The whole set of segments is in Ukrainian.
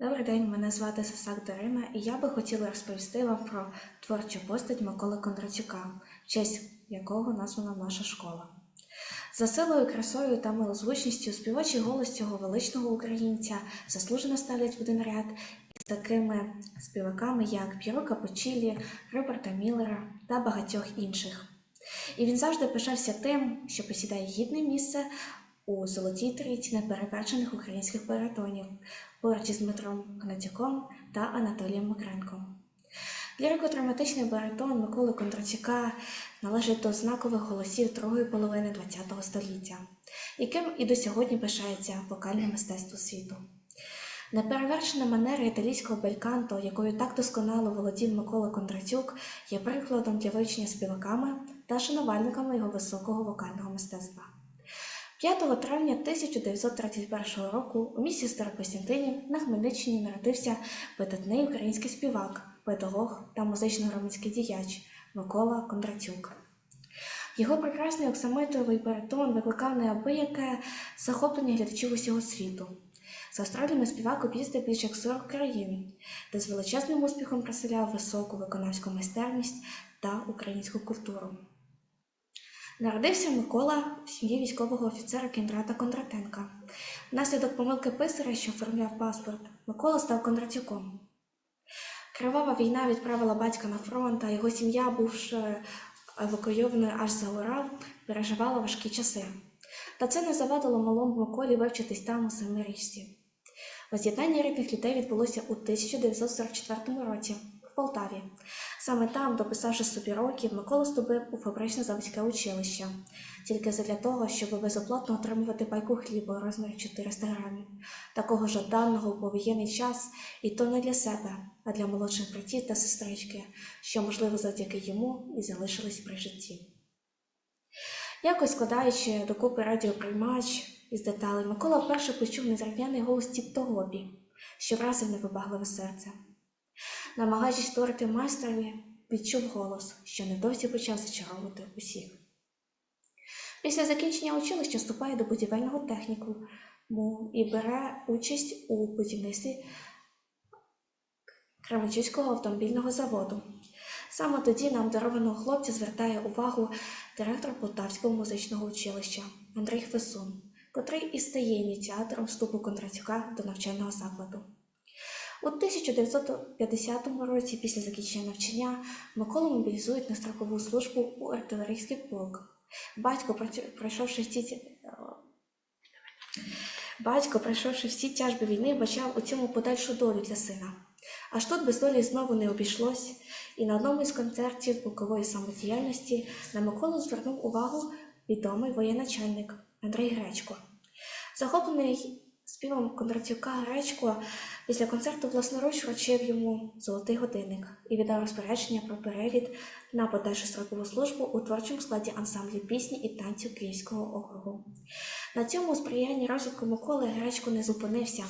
Добрий день, мене звати Сасак Дарина, і я би хотіла розповісти вам про творчу постать Миколи Кондратюка, в честь якого названа наша школа. За силою, красою та милозвучністю співочий голос цього величного українця заслужено ставлять в один ряд із такими співаками, як П'єро Капочілі, Роберта Міллера та багатьох інших. І він завжди пишався тим, що посідає гідне місце у золотій трійці неперевершених українських баритонів поруч із Дмитром Гнатюком та Анатолієм Макренком. Лірико-драматичний баритон Миколи Кондратюка належить до знакових голосів другої половини ХХ століття, яким і до сьогодні пишається вокальне мистецтво світу. Неперевершена манера італійського бельканто, якою так досконало володів Микола Кондратюк, є прикладом для вивчення співаками та шанувальниками його високого вокального мистецтва. 5 травня 1931 року у місті Старокостянтинів на Хмельниччині народився видатний український співак, педагог та музично-громадський діяч Микола Кондратюк. Його прекрасний оксамитовий баритон викликав неабияке захоплення глядачів усього світу. За Австраліями співак об'їздив більш як 40 країн, де з величезним успіхом проселяв високу виконавську майстерність та українську культуру. Народився Микола в сім'ї військового офіцера Кіндрата Кондратенка. Внаслідок помилки писаря, що оформляв паспорт, Микола став Кондратюком. Кривава війна відправила батька на фронт, а його сім'я, бувши евакуйованою аж за Урал, переживала важкі часи. Та це не завадило малому Миколі вивчитись там у семирічці. Воз'єднання рідних людей відбулося у 1944 році в Полтаві. Саме там, дописавши собі років, Микола вступив у фабричне заводське училище, тільки задля того, щоб безоплатно отримувати пайку хліба розмірі 400 грамів, такого жаданого у повоєнний час, і то не для себе, а для молодших братів та сестрички, що, можливо, завдяки йому і залишились при житті. Якось складаючи докупи радіоприймач із деталей, Микола вперше почув незрівняний голос Тітто Гобі, що вразив невибагливе серце. Намагаючись створити майстрові, відчув голос, що недовсі почав зачаровувати усіх. Після закінчення училища вступає до будівельного технікуму і бере участь у будівництві Кременчуцького автомобільного заводу. Саме тоді на обдарованого хлопця звертає увагу директор Полтавського музичного училища Андрій Фесун, котрий і стає ініціатором вступу Кондратюка до навчального закладу. У 1950 році, після закінчення навчання, Миколу мобілізують на строкову службу у артилерійський полк. Батько, пройшовши всі. Батько, пройшовши всі тяжби війни, бачав у цьому подальшу долю для сина. Аж тут без долі знову не обійшлось, і на одному із концертів полкової самодіяльності на Миколу звернув увагу відомий воєначальник Андрій Гречко. Захоплений співом Кондратюка Гречко після концерту власноруч вручив йому золотий годинник і віддав розпорядження про перевід на подальшу строкову службу у творчому складі ансамблю пісні і танцю Київського округу. На цьому сприянні розвитку Миколи Гречко не зупинився,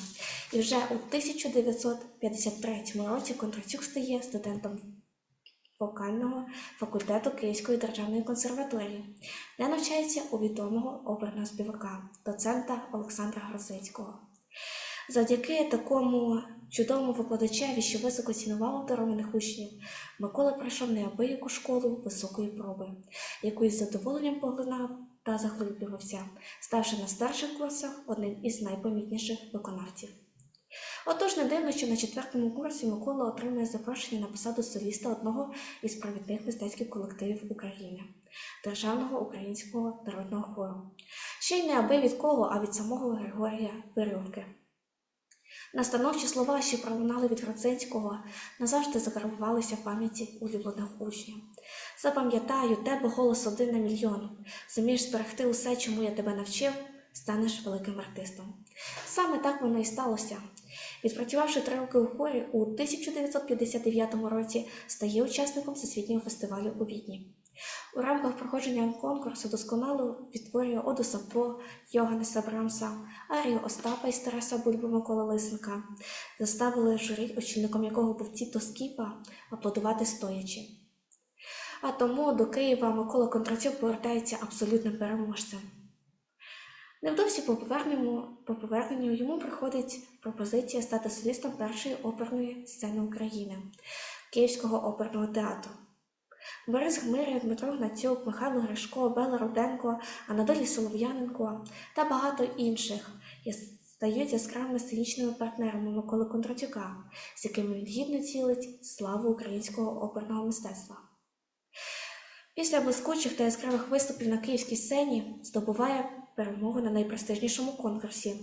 і вже у 1953 році Кондратюк стає студентом вокального факультету Київської державної консерваторії, де навчається у відомого оперного співака, доцента Олександра Грозицького. Завдяки такому чудовому викладачеві, що високо цінував обдарованих учнів, Микола пройшов неабияку школу високої проби, яку із задоволенням поглинав та заглиблювався, ставши на старших курсах одним із найпомітніших виконавців. Отож, не дивно, що на четвертому курсі Микола отримує запрошення на посаду соліста одного із провідних мистецьких колективів України Державного українського народного хору. Ще й не аби від кого, а від самого Григорія Верьовки. Настановчі слова, що пролунали від Гродзинського, назавжди закарбувалися в пам'яті улюблених учнів. Запам'ятаю тебе голос один на мільйон. Зумієш зберегти усе, чому я тебе навчив, станеш великим артистом. Саме так воно і сталося. Відпрацювавши три роки у хорі, у 1959 році стає учасником всесвітнього фестивалю у Відні. У рамках проходження конкурсу досконало відтворює Оду Сапо Йоганнеса Брамса, Арію Остапа із Тараса Бульби Миколи Лисенка. Заставили журі, очільником якого був Тіто Скіпа, аплодувати стоячи. А тому до Києва Микола Кондратюк повертається абсолютним переможцем. Невдовзі по поверненню, по поверненню йому приходить пропозиція стати солістом першої оперної сцени України Київського оперного театру. Борис Гмиря, Дмитро Гнатюк, Михайло Гришко, Бела Руденко, Анатолій Солов'яненко та багато інших стають яскравими сценічними партнерами Миколи Кондратюка, з якими він гідно цілить славу українського оперного мистецтва. Після блискучих та яскравих виступів на київській сцені здобуває перемогу на найпрестижнішому конкурсі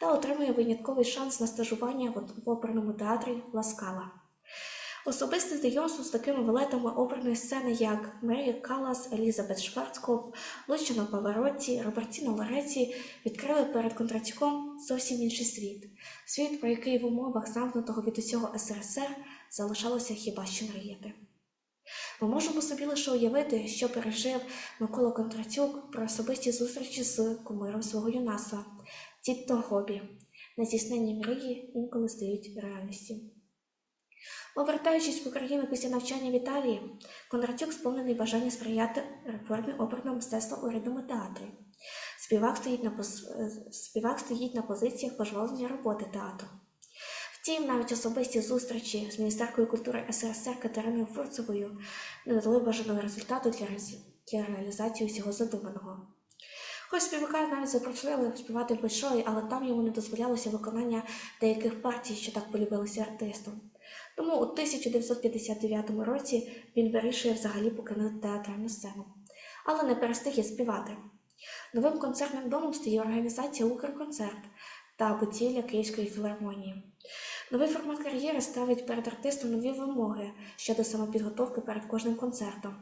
та отримує винятковий шанс на стажування в- оперному театрі Ласкала. Особисте знайомство з такими велетами оперної сцени, як Мері Калас, Елізабет Шварцкоп, Лучино Паверотті, Робертіно Лореці, відкрили перед Кондратюком зовсім інший світ. Світ, про який в умовах замкнутого від усього СРСР залишалося хіба що мріяти. Ми можемо собі лише уявити, що пережив Микола Кондратюк про особисті зустрічі з кумиром свого юнацтва, Тітто Гобі. Нездійсненні мрії інколи стають реальністю. Повертаючись в Україну після навчання в Італії, Кондратюк сповнений бажання сприяти реформі оперного мистецтва у рідному театрі. Співак стоїть на, поз... е, Співак стоїть на позиціях пожвалення роботи театру. Втім, навіть особисті зустрічі з міністеркою культури СРСР Катериною Фурцевою не дали бажаного результату для, для реалізації усього задуманого. Хоч співака навіть запросили співати Большої, але там йому не дозволялося виконання деяких партій, що так полюбилися артистам. Тому у 1959 році він вирішує взагалі покинути театральну сцену, але не перестиг співати. Новим концертним домом стає організація Укрконцерт та будівля Київської філармонії. Новий формат кар'єри ставить перед артистом нові вимоги щодо самопідготовки перед кожним концертом.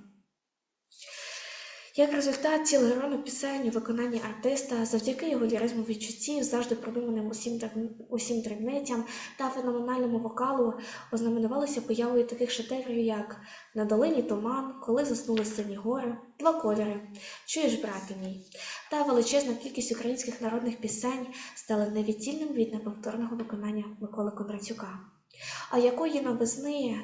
Як результат, цілий ранок пісень у виконанні артиста завдяки його ліризму відчуттів, завжди продуманим усім, усім дрібницям та феноменальному вокалу ознаменувалися появою таких шедеврів, як На долині туман, Коли заснули сині гори, Два кольори, Чуєш, брате мій, та величезна кількість українських народних пісень стали невіддільним від неповторного виконання Миколи Кондратюка. А якої новизни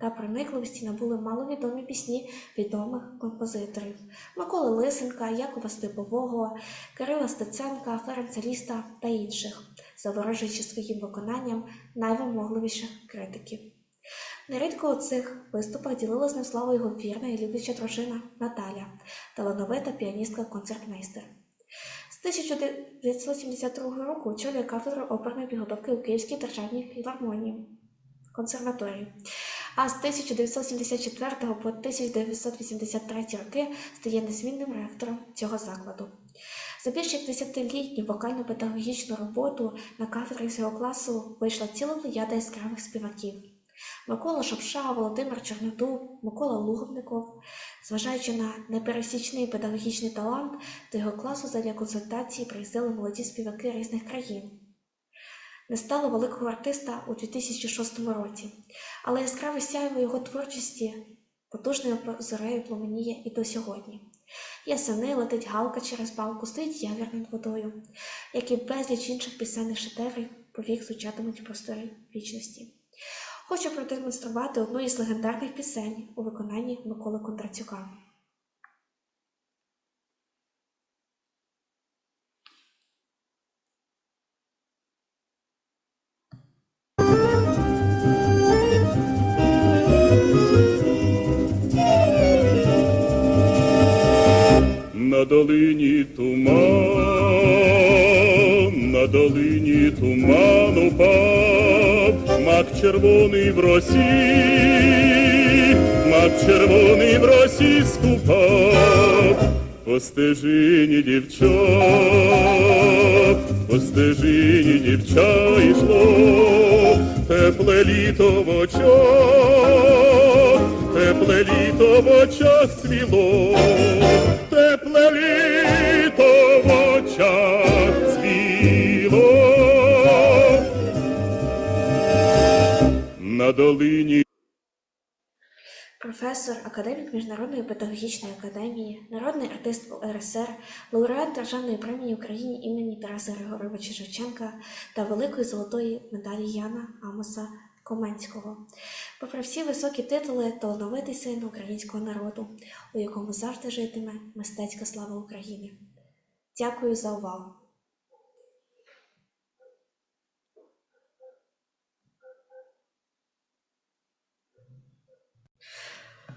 та, проникливості набули маловідомі пісні відомих композиторів Миколи Лисенка, Якова Степового, Кирила Стеценка, Флоренца Ліста та інших, заворожуючи своїм виконанням найвимогливіших критиків. Нерідко у цих виступах ділила з ним славу його вірна і любляча дружина Наталя, талановита піаністка-концертмейстер. З 1972 року очолює кафедру оперної підготовки у Київській державній філармонії консерваторії. А з 1974 по 1983 роки стає незмінним ректором цього закладу. За більш як десятилітню вокально-педагогічну роботу на кафедрі цього класу вийшла ціла плеяда яскравих співаків. Микола Шопша, Володимир Чорнодуб, Микола Луговников, зважаючи на непересічний педагогічний талант, до його класу задля консультації приїздили молоді співаки різних країн. Не стало великого артиста у 2006 році, але яскраве сяйво його творчості потужною зорею пламеніє і до сьогодні. Ясени летить галка через балку, стоїть явір над водою, як і безліч інших пісенних шедеврів повік звучатимуть просторі вічності. Хочу продемонструвати одну із легендарних пісень у виконанні Миколи Кондратюка. На долині туман, на долині туман упав, червоний в росі, мак червоний в росі ступав, по стежині дівчат, по стежині дівча йшло, тепле літо в очах, тепле літо в очах свіло, Долині Професор, академік Міжнародної педагогічної академії, народний артист УРСР, лауреат Державної премії Україні імені Тараса Григоровича Шевченка та Великої золотої медалі Яна Амоса Коменського. Попри всі високі титули, талановитий син українського народу, у якому завжди житиме мистецька слава України. Дякую за увагу!